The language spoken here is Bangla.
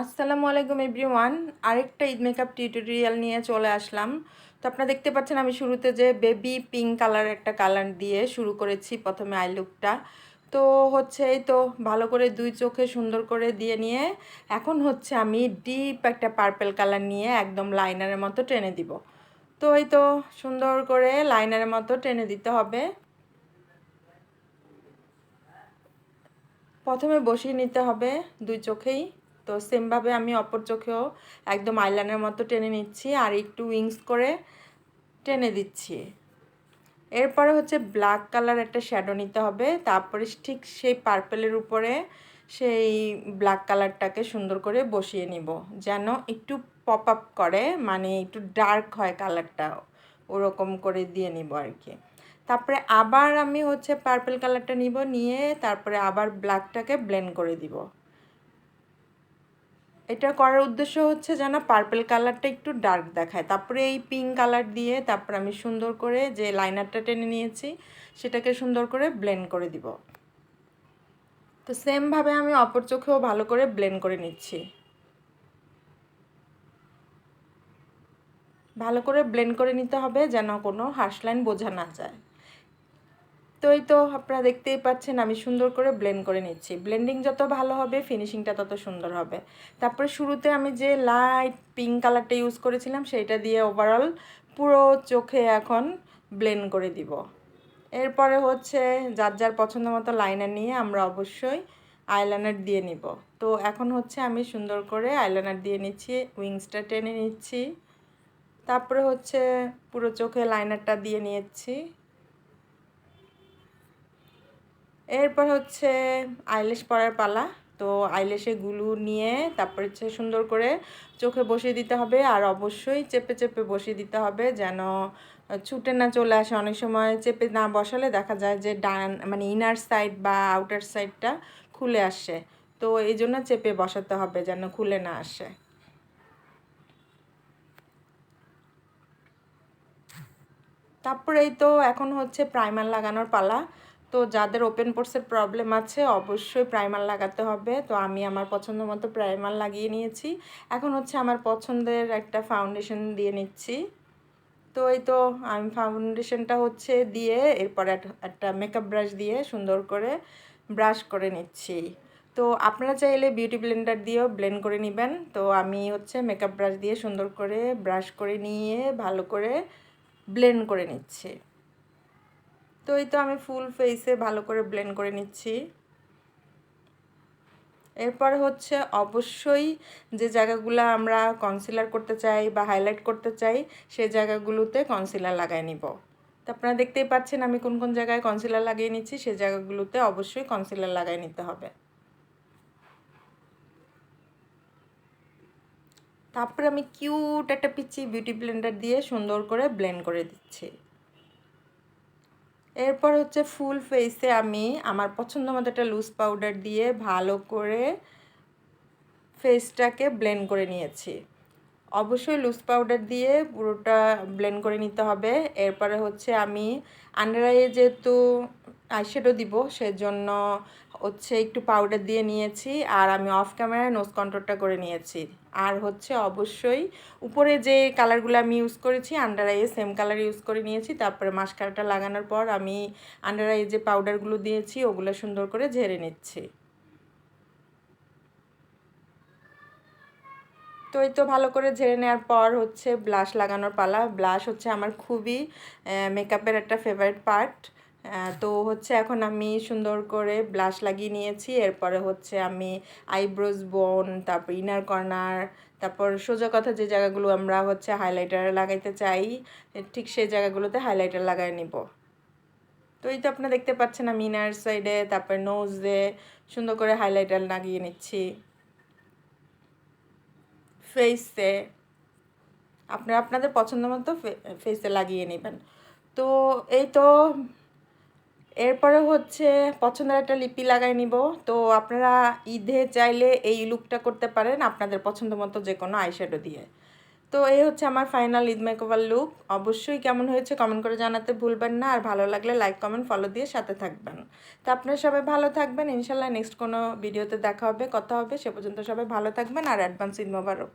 আসসালামু আলাইকুম এভরিওয়ান। আরেকটা ঈদ মেকআপ টিউটোরিয়াল নিয়ে চলে আসলাম। তো আপনারা দেখতে পাচ্ছেন আমি শুরুতে যে বেবি পিঙ্ক কালার একটা কালার দিয়ে শুরু করেছি প্রথমে আই লুকটা। তো হচ্ছে এই তো ভালো করে দুই চোখে সুন্দর করে দিয়ে নিয়ে এখন হচ্ছে আমি ডিপ একটা পার্পেল কালার নিয়ে একদম লাইনারের মতো টেনে দিব। তো এই তো সুন্দর করে লাইনারের মতো টেনে দিতে হবে। প্রথমে বসিয়ে নিতে হবে দুই চোখেই। তো সেমভাবে আমি অপর চোখেও একদম আইলাইনের মতো টেনে নিচ্ছি আর একটু উইংস করে টেনে দিচ্ছি। এরপরে হচ্ছে ব্ল্যাক কালার একটা শ্যাডো নিতে হবে, তারপরে ঠিক সেই পার্পেলের উপরে সেই ব্ল্যাক কালারটাকে সুন্দর করে বসিয়ে নিব, যেন একটু পপ আপ করে মানে একটু ডার্ক হয় কালারটা, ওরকম করে দিয়ে নিব আর কি। তারপরে আবার আমি হচ্ছে পার্পেল কালারটা নিব, নিয়ে তারপরে আবার ব্ল্যাকটাকে ব্লেন্ড করে দিব। এটা করার উদ্দেশ্য হচ্ছে যেন পার্পেল কালারটা একটু ডার্ক দেখায়। তারপরে এই পিঙ্ক কালার দিয়ে তারপর আমি সুন্দর করে যে লাইনারটা টেনে নিয়েছি, সেটাকে সুন্দর করে ব্লেন্ড করে দিব। তো সেমভাবে আমি অপর চোখেও ভালো করে ব্লেন্ড করে নিচ্ছি। ভালো করে ব্লেন্ড করে নিতে হবে যেন কোনো হার্সলাইন বোঝা না যায়। তো এই তো আপনারা দেখতেই পাচ্ছেন, আমি সুন্দর করে ব্লেন্ড করে নিচ্ছি। ব্লেন্ডিং যত ভালো হবে ফিনিশিংটা তত সুন্দর হবে। তারপরে শুরুতে আমি যে লাইট পিঙ্ক কালারটা ইউজ করেছিলাম সেইটা দিয়ে ওভারঅল পুরো চোখে এখন ব্লেন্ড করে দিব। এরপরে হচ্ছে যার যার পছন্দ মতো লাইনার নিয়ে আমরা অবশ্যই আইলাইনার দিয়ে নিব। তো এখন হচ্ছে আমি সুন্দর করে আইলাইনার দিয়ে নিচ্ছি উইংসটা টেনে নিচ্ছি। তারপরে হচ্ছে পুরো চোখে লাইনারটা দিয়ে নিয়েছি। এরপর হচ্ছে আইলেশ পরার পালা। তো আইলেশে গুলু নিয়ে তারপর হচ্ছে সুন্দর করে চোখে বসিয়ে দিতে হবে আর অবশ্যই চেপে চেপে বসিয়ে দিতে হবে যেন ছুটে না চলে আসে। অনেক সময় চেপে না বসালে দেখা যায় যে ডান মানে ইনার সাইড বা আউটার সাইডটা খুলে আসে। তো এই জন্য চেপে বসাতে হবে যেন খুলে না আসে। তারপরেই তো এখন হচ্ছে প্রাইমার লাগানোর পালা। তো যাদের ওপেন পোর্সের প্রবলেম আছে, অবশ্যই প্রাইমার লাগাতে হবে। তো আমি আমার পছন্দ মতো প্রাইমার লাগিয়ে নিয়েছি। এখন হচ্ছে আমার পছন্দের একটা ফাউন্ডেশন দিয়ে নিচ্ছি। তো এই তো, আমি ফাউন্ডেশনটা হচ্ছে দিয়ে এরপর একটা মেকআপ ব্রাশ দিয়ে সুন্দর করে ব্রাশ করে নিচ্ছি। তো আপনারা চাইলে বিউটি ব্লেন্ডার দিয়েও ব্লেন্ড করে নেবেন। তো আমি হচ্ছে মেকআপ ব্রাশ দিয়ে সুন্দর করে ব্রাশ করে নিয়ে ভালো করে ব্লেন্ড করে নিচ্ছি। তো এই তো আমি ফুল ফেসে ভালো করে ব্লেন্ড করে নিচ্ছি। এরপর হচ্ছে অবশ্যই যে জায়গাগুলো আমরা কনসিলার করতে চাই বা হাইলাইট করতে চাই সেই জায়গাগুলোতে কনসিলার লাগাই নিব। তো আপনারা দেখতেই পাচ্ছেন আমি কোন কোন জায়গায় কনসিলার লাগিয়ে নিচ্ছি সেই জায়গাগুলোতে অবশ্যই কনসিলার লাগাই নিতে হবে। তারপরে আমি কিউট একটা পিচ্ছি বিউটি ব্লেন্ডার দিয়ে সুন্দর করে ব্লেন্ড করে দিচ্ছি। এরপর হচ্ছে ফুল ফেসে আমি আমার পছন্দ মতো একটা লুজ পাউডার দিয়ে ভালো করে ফেসটাকে ব্লেন্ড করে নিয়েছি। অবশ্যই লুজ পাউডার দিয়ে পুরোটা ব্লেন্ড করে নিতে হবে। এরপরে হচ্ছে আমি আন্ডার আইয়ে যেহেতু আইশ্যাডো দিব, সেজন্য হচ্ছে একটু পাউডার দিয়ে নিয়েছি, আর আমি অফ ক্যামেরায় নোজ কন্ট্রোলটা করে নিয়েছি। আর হচ্ছে অবশ্যই উপরে যে কালারগুলো আমি ইউজ করেছি আন্ডার আইয়ে সেম কালার ইউজ করে নিয়েছি, তারপরে মাস্কারাটা লাগানোর পর আমি আন্ডার আইয়ে যে পাউডারগুলো দিয়েছি, ওগুলো সুন্দর করে ঝেড়ে নিচ্ছি। তো এই তো ভালো করে ঝেড়ে নেওয়ার পর হচ্ছে ব্লাশ লাগানোর পালা। ব্লাশ হচ্ছে আমার খুবই মেকআপের একটা ফেভারিট পার্ট তো হচ্ছে এখন আমি সুন্দর করে ব্লাশ লাগিয়ে নিয়েছি। এরপরে হচ্ছে আমি আইব্রোজ বোন তারপর ইনার কর্নার তারপর সোজা কথা যে জায়গাগুলো আমরা হচ্ছে হাইলাইটার লাগাইতে চাই, ঠিক সেই জায়গাগুলোতে হাইলাইটার লাগাই নিব। তো এই তো আপনারা দেখতে পাচ্ছেন আমি ইনার সাইডে তারপর নোজে সুন্দর করে হাইলাইটার লাগিয়ে নিচ্ছি। ফেসে আপনারা আপনাদের পছন্দ মতো ফেসে লাগিয়ে নেবেন। তো এই তো এরপরে হচ্ছে পছন্দের একটা লিপি লাগাই নিব। তো আপনারা ঈদে চাইলে এই লুকটা করতে পারেন আপনাদের পছন্দ মতো যে কোনো আইশ্যাডো দিয়ে। তো এই হচ্ছে আমার ফাইনাল ঈদ মেকওভার লুক অবশ্যই কেমন হয়েছে কমেন্ট করে জানাতে ভুলবেন না। আর ভালো লাগলে লাইক কমেন্ট ফলো দিয়ে সাথে থাকবেন। তো আপনারা সবাই ভালো থাকবেন। ইনশাল্লাহ নেক্সট কোনো ভিডিওতে দেখা হবে, কথা হবে। সে পর্যন্ত সবাই ভালো থাকবেন। আর অ্যাডভান্স ঈদ মোবারক।